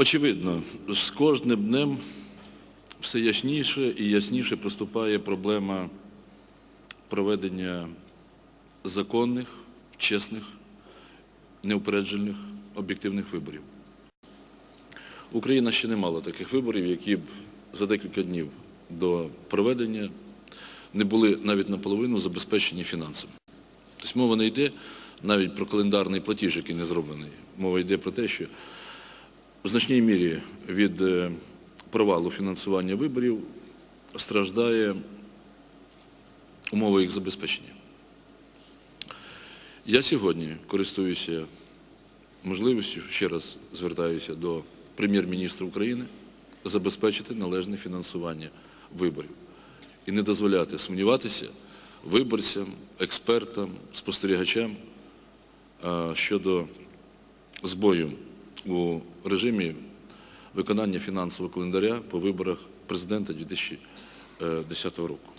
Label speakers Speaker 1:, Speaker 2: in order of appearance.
Speaker 1: Очевидно, з кожним днем все ясніше і ясніше проступає проблема проведення законних, чесних, неупереджених, об'єктивних виборів. Україна ще не мала таких виборів, які б за декілька днів до проведення не були навіть наполовину забезпечені фінансами. Тобто мова не йде навіть про календарний платіж, який не зроблений. Мова йде про те, що в значній мірі від е, провалу фінансування виборів страждає умова їх забезпечення. Я сьогодні користуюся можливістю, ще раз звертаюся до прем'єр-міністра України, забезпечити належне фінансування виборів і не дозволяти сумніватися виборцям, експертам, спостерігачам щодо збою у режимі виконання фінансового календаря по виборах президента 2010 року.